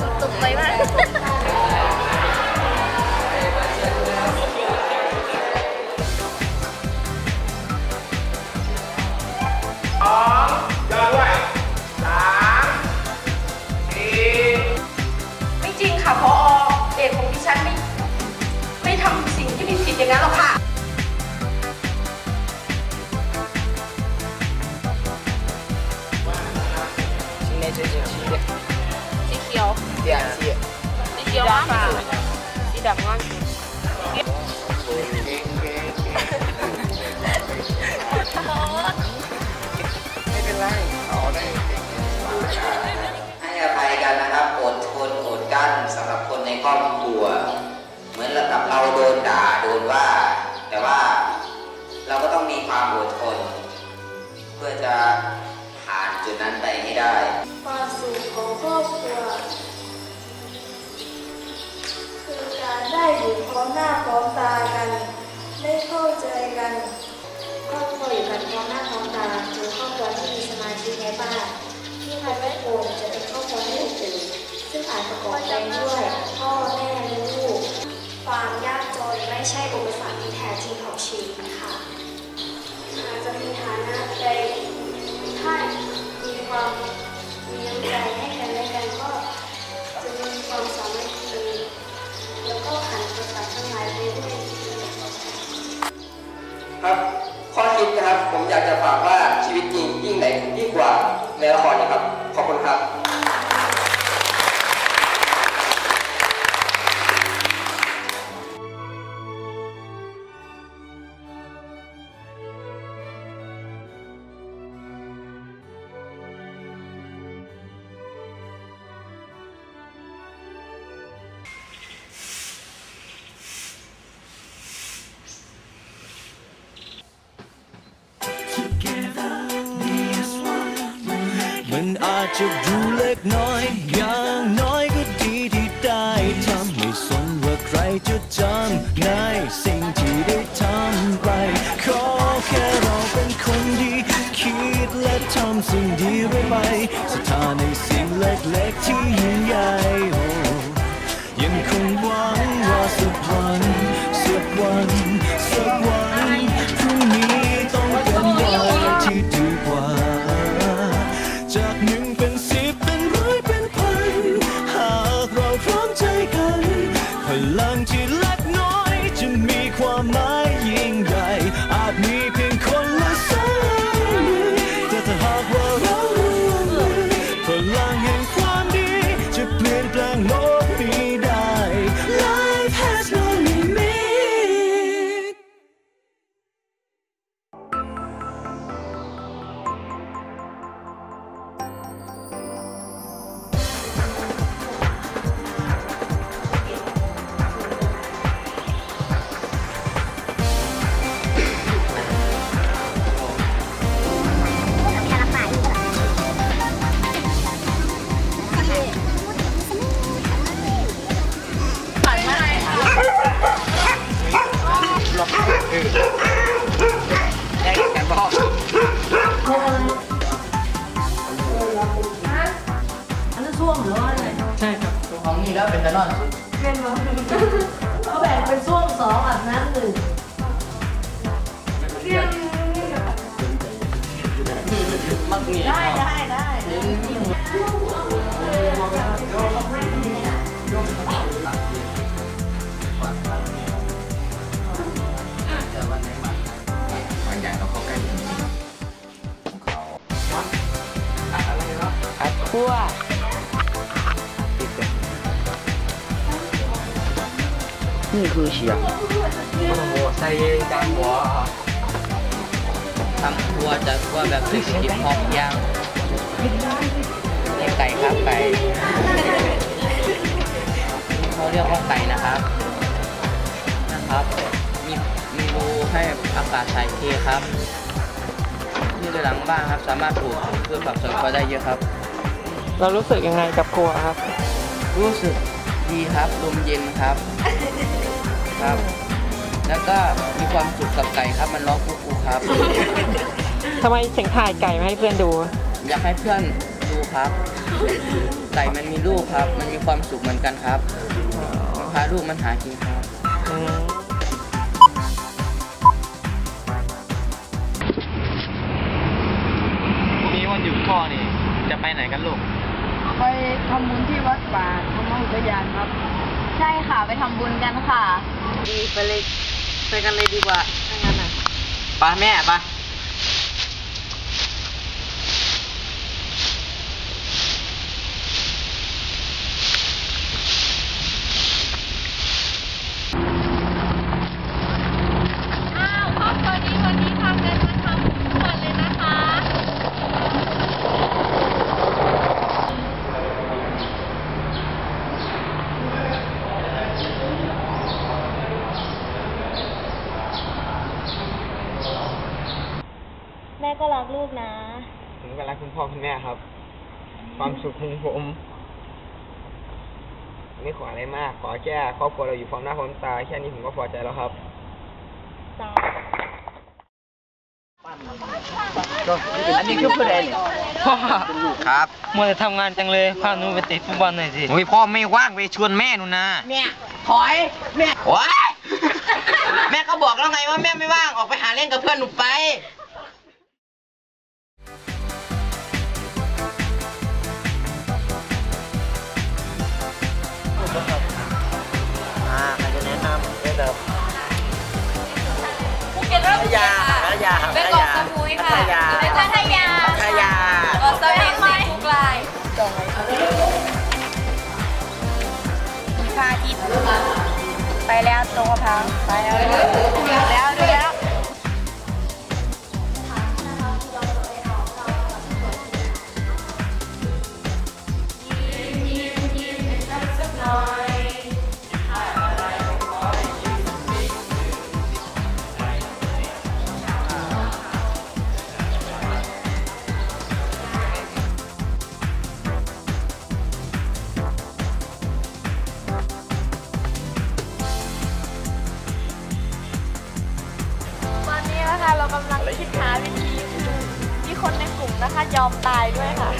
แล้วตกไปมากไม่จริงค่ะพอเด็กของดิฉันไม่ไม่ทำสิ่งที่ผิดอย่างนั้นหรอกค่ะ สียเสียสีเขียวมสีดำเป็นไราได้ให้อภัยกันนะครับอดทนอดกั้นสำหรันในครอบครัว เหมือนกับเราโดนด่าโดนว่า แต่ว่าเราก็ต้องมีความอดทน เพื่อจะผ่านจุดนั้นไปให้ได้ความสุขของครอบครัว ร้อมหน้าพร้อมตากัน ได้เข้าใจกันครอบครัวอยู่กันพร้อมหน้าพร้อมตาคือครอบครัวที่มีสมาชิกในบ้านที่ใครไม่โคนจะเป็นครอบครัวที่อบอุ่นซึ่งอาจประกอบไปด้วยพ่อแม่ละลูกความยากจนไม่ใช่อุปสรรคที่แท้จริงของชีวิตค่ะอาจจะมีฐานะใดถ้ามีความมีน้ำใจให้กันและกันก็จะมีความสามัคคี ครับข้อคิดนะครับผมอยากจะฝากว่าชีวิตจริงยิ่งไหนยิ่งกว่าในละครนะครับ ขอบคุณครับ จจะดูเล็กน้อย อย่างน้อยก็ดีที่ได้ทำไม่สนว่าใครจะจำในสิ่งที่ได้ทำไป ขอแค่เราเป็นคนดี คิดและทำสิ่งดีไว้ไปสถานในสิ่งเล็กๆที่ยิ่งใหญ่ เขาแบ่งเป็นช่วงสองอาบน้ำหนึ่งมักมีได้ได้ได้แต่วันไหน นี่คือเสียงโอ้โหใส่ดังหัวทำครัวจะครัวแบบเศรษฐกิจพอเพียงนี่ไก่ครับไก่เขาเรียกว่าไก่นะครับนะครับ มีมีรูให้อากาศถ่ายเทครับนี่คือหลังบ้านครับ สามารถปลูกพืชผักสวนครัวได้เยอะครับ เรารู้สึกยังไงกับครัวครับ รู้สึกดีครับลมเย็นครับ ครับ แล้วก็มีความสุขกับไก่ครับ มันร้องกุ๊กๆครับ ทำไมถึงถ่ายไก่มาให้เพื่อนดู อยากให้เพื่อนดูลูกครับ ไก่มันมีลูกครับ มันมีความสุขเหมือนกันครับมันพาลูกมันหากินครับอืมพรุ่งนี้วันหยุดพ่อนี่ จะไปไหนกันลูก ไปทำบุญที่วัดป่าธรรมอุทยานครับ ใช่ค่ะ ไปทำบุญกันค่ะ ดีไปเลยไปกันเลยดีกว่าถ้างั้นอะไปแม่ไป อ้าวครอบครัวนี้วันนี้พากันมาทำบุญทุกวันเลยนะคะ แม่ก็รักลูกนะ ผมก็รักคุณ พ่อคุณแม่ครับ ความสุขของผมไม่ขออะไรมาก ขอแค่ครอบครัวเราอยู่พร้อมหน้าพร้อมตาแค่นี้ผมก็พอใจแล้วครับอันนี้คือผู้ใดเนี่ยพ่อครับมัวแต่ทำงานจังเลยพาหนูไปเตะฟุตบอลหน่อยสิโอ้ยพ่อไม่ว่างไปชวนแม่หนูนะแม่ถอยแม่ว้ายแม่ก็บอกแล้วไงว่าแม่ไม่ว่างออกไปหาเล่นกับเพื่อนหนูไป ภู นะคะ ยอมตายด้วยค่ะ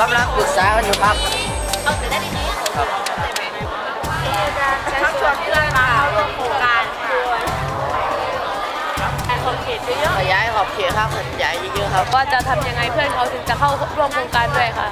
กำลังปรึกษากันอยู่ครับเอาเสร็จได้ดีนี้ชักชวนเพื่อนมาเข้าร่วมโครงการค่ะขอบเขตเยอะขยายขอบเขตครับขยายเยอะๆครับ ก็จะทำยังไงเพื่อนเขาถึงจะเข้าร่วมโครงการด้วยค่ะ